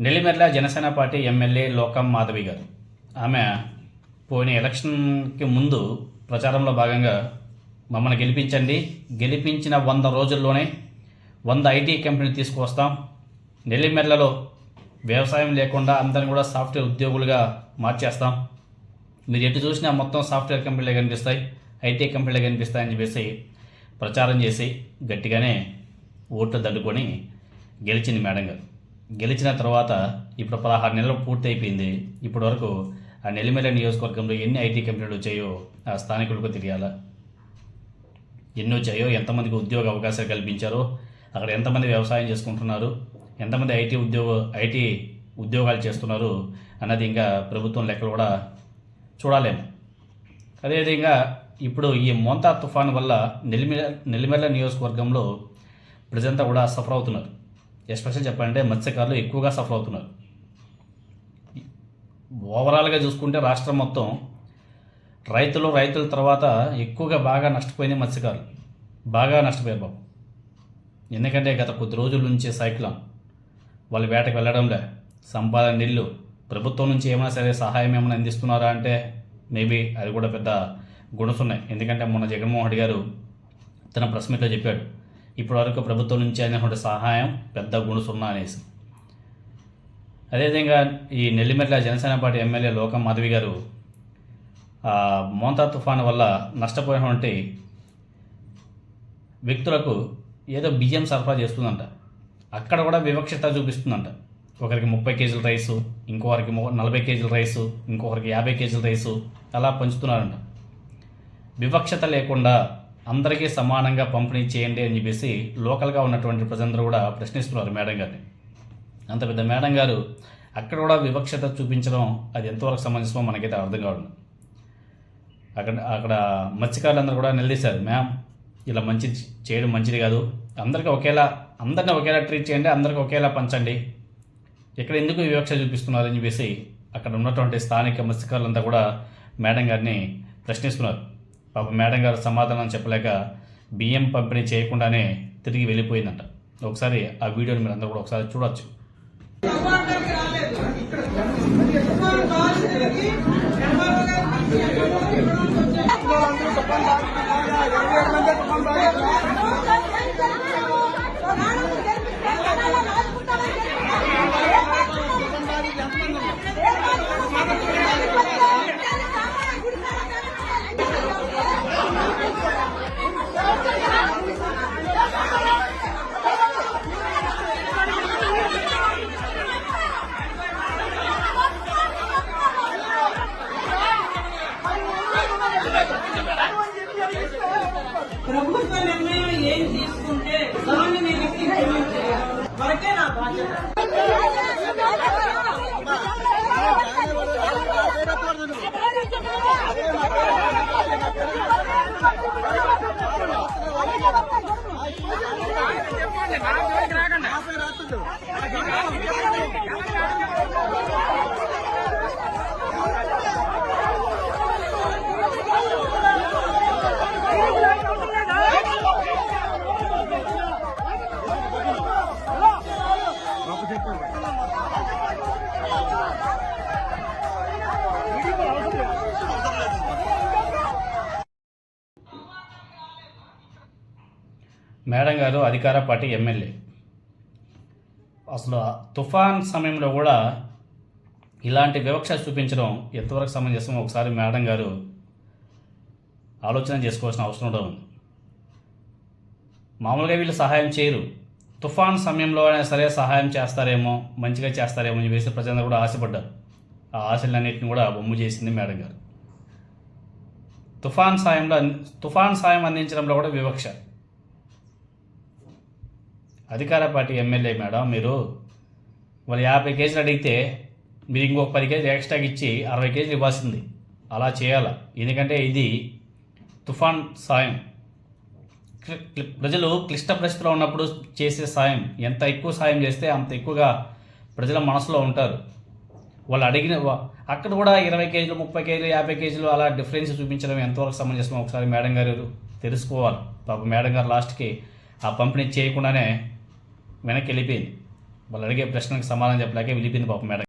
నెల్లిమెర్ల Janasena party MLA లోకం మాధవి గారు. ఆమె పోయిన ఎలక్షన్కి ముందు ప్రచారంలో భాగంగా మమ్మల్ని గెలిపించండి. గెలిపించిన వంద రోజుల్లోనే వంద ఐటీ కంపెనీలు తీసుకువస్తాం. నెల్లిమెర్లలో వ్యవసాయం లేకుండా అందరిని కూడా సాఫ్ట్వేర్ ఉద్యోగులుగా మార్చేస్తాం. మీరు ఎటు చూసినా మొత్తం సాఫ్ట్వేర్ కంపెనీలే కనిపిస్తాయి ఐటీ కంపెనీలే కనిపిస్తాయని చెప్పేసి ప్రచారం చేసి గట్టిగానే ఓట్లు దడ్డుకొని గెలిచింది మేడం గారు. గెలిచిన తర్వాత ఇప్పుడు పదహారు నెలలు పూర్తయిపోయింది. ఇప్పటి వరకు ఆ నెల్లిమెల్ల నియోజకవర్గంలో ఎన్ని ఐటీ కంపెనీలు వచ్చాయో ఆ స్థానికులకు తెలియాలా. ఎన్ని వచ్చాయో ఎంతమందికి ఉద్యోగ అవకాశాలు కల్పించారో అక్కడ ఎంతమంది వ్యవసాయం చేసుకుంటున్నారు ఎంతమంది ఐటీ ఉద్యోగ ఐటీ ఉద్యోగాలు చేస్తున్నారు అన్నది ఇంకా ప్రభుత్వం లెక్కలు కూడా చూడలేము. అదేవిధంగా ఇప్పుడు ఈ మోంతా తుఫాన్ వల్ల నెల్లిమెల్ల నెల్లిమెల్ల నియోజకవర్గంలో ప్రజంతా కూడా సఫర్ అవుతున్నారు. ఎస్పెషల్ చెప్పాలంటే మత్స్యకారులు ఎక్కువగా సఫర్ అవుతున్నారు. ఓవరాల్గా చూసుకుంటే రాష్ట్రం మొత్తం రైతులు రైతుల తర్వాత ఎక్కువగా బాగా నష్టపోయింది మత్స్యకారులు. బాగా నష్టపోయారు బాబు. ఎందుకంటే గత కొద్ది రోజుల నుంచి సైక్లాన్ వాళ్ళు వేటకు వెళ్ళడంలే. సంపాదన నీళ్ళు ప్రభుత్వం నుంచి ఏమైనా సరే సహాయం ఏమైనా అందిస్తున్నారా అంటే మేబీ అది కూడా పెద్ద గుణసున్నాయి ఎందుకంటే మొన్న జగన్మోహన్ రెడ్డి గారు తన ప్రెస్ మీట్లో చెప్పాడు. ఇప్పటివరకు ప్రభుత్వం నుంచి అందినటువంటి సహాయం పెద్ద గుణసున్నా అనేసి. అదేవిధంగా ఈ నెల్లిమెట్ల జనసేన పార్టీ ఎమ్మెల్యే లోకం మాధవి గారు మోంతా తుఫాను వల్ల నష్టపోయినటువంటి వ్యక్తులకు ఏదో బియ్యం సరఫరా చేస్తుందంట. అక్కడ కూడా వివక్షత చూపిస్తుందంట. ఒకరికి ముప్పై కేజీల రైసు ఇంకొకరికి నలభై కేజీల రైసు ఇంకొకరికి యాభై కేజీల రైసు అలా పంచుతున్నారంట. వివక్షత లేకుండా అందరికీ సమానంగా పంపిణీ చేయండి అని చెప్పేసి లోకల్గా ఉన్నటువంటి ప్రజలందరూ కూడా ప్రశ్నిస్తున్నారు మేడం గారిని. అంత పెద్ద మేడం గారు అక్కడ కూడా వివక్షత చూపించడం అది ఎంతవరకు సంబంధించడం మనకైతే అర్థం కావడం. అక్కడ అక్కడ మత్స్యకారులందరూ కూడా నిలదీశారు మ్యామ్ ఇలా మంచిది చేయడం మంచిది కాదు. అందరికీ ఒకేలా అందరిని ఒకేలా ట్రీట్ చేయండి అందరికీ ఒకేలా పంచండి. ఇక్కడ ఎందుకు వివక్ష చూపిస్తున్నారు? అని చెప్పేసి అక్కడ ఉన్నటువంటి స్థానిక మత్స్యకారులంతా కూడా మేడం గారిని ప్రశ్నిస్తున్నారు. పాప మేడం గారు సమాధానం చెప్పలేక బియ్యం పంపిణీ చేయకుండానే తిరిగి వెళ్ళిపోయిందంట. ఒకసారి ఆ వీడియోని మీరు అందరూ కూడా ఒకసారి చూడొచ్చు. ప్రభుత్వ నిర్ణయం ఏం తీసుకుంటే దాన్ని నేను ఇంప్లిమెంట్ చేయాలి. వరకే నా బాధ్యత. రాకండి మేడం గారు అధికార పార్టీ ఎమ్మెల్యే. అసలు తుఫాన్ సమయంలో కూడా ఇలాంటి వివక్ష చూపించడం ఎంతవరకు సమంజసమో ఒకసారి మేడం గారు ఆలోచన చేసుకోవాల్సిన అవసరం కూడా ఉంది. మామూలుగా వీళ్ళు సహాయం చేయరు. తుఫాన్ సమయంలో అయినా సరే సహాయం చేస్తారేమో మంచిగా చేస్తారేమో అని చెప్పేసి ప్రజలందరూ కూడా ఆశపడ్డారు. ఆ ఆశలన్నింటిని కూడా బొమ్ము చేసింది మేడం గారు. తుఫాన్ సాయంలో తుఫాన్ సాయం అందించడంలో కూడా వివక్ష. అధికార పార్టీ ఎమ్మెల్యే మేడం మీరు వాళ్ళు యాభై కేజీలు అడిగితే మీరు ఇంకొక పది కేజీలు ఎక్స్ట్రాకి ఇచ్చి అరవై కేజీలు ఇవ్వాల్సింది. అలా చేయాలి? ఎందుకంటే ఇది తుఫాన్ సాయం. ప్రజలు క్లిష్ట పరిస్థితిలో ఉన్నప్పుడు చేసే సాయం. ఎంత ఎక్కువ సాయం చేస్తే అంత ఎక్కువగా ప్రజల మనసులో ఉంటారు. వాళ్ళు అడిగిన అక్కడ కూడా ఇరవై కేజీలు ముప్పై కేజీలు యాభై కేజీలు అలా డిఫరెన్స్ చూపించడం ఎంతవరకు సంబంధించిన ఒకసారి మేడం గారు తెలుసుకోవాలి. పాప మేడం గారు లాస్ట్కి ఆ పంపిణీ చేయకుండానే వెనక్కి వెళ్ళిపోయింది. వాళ్ళు అడిగే ప్రశ్నకు సమాధానం చెప్పలేక వెళ్ళిపోయింది పాపం మేడం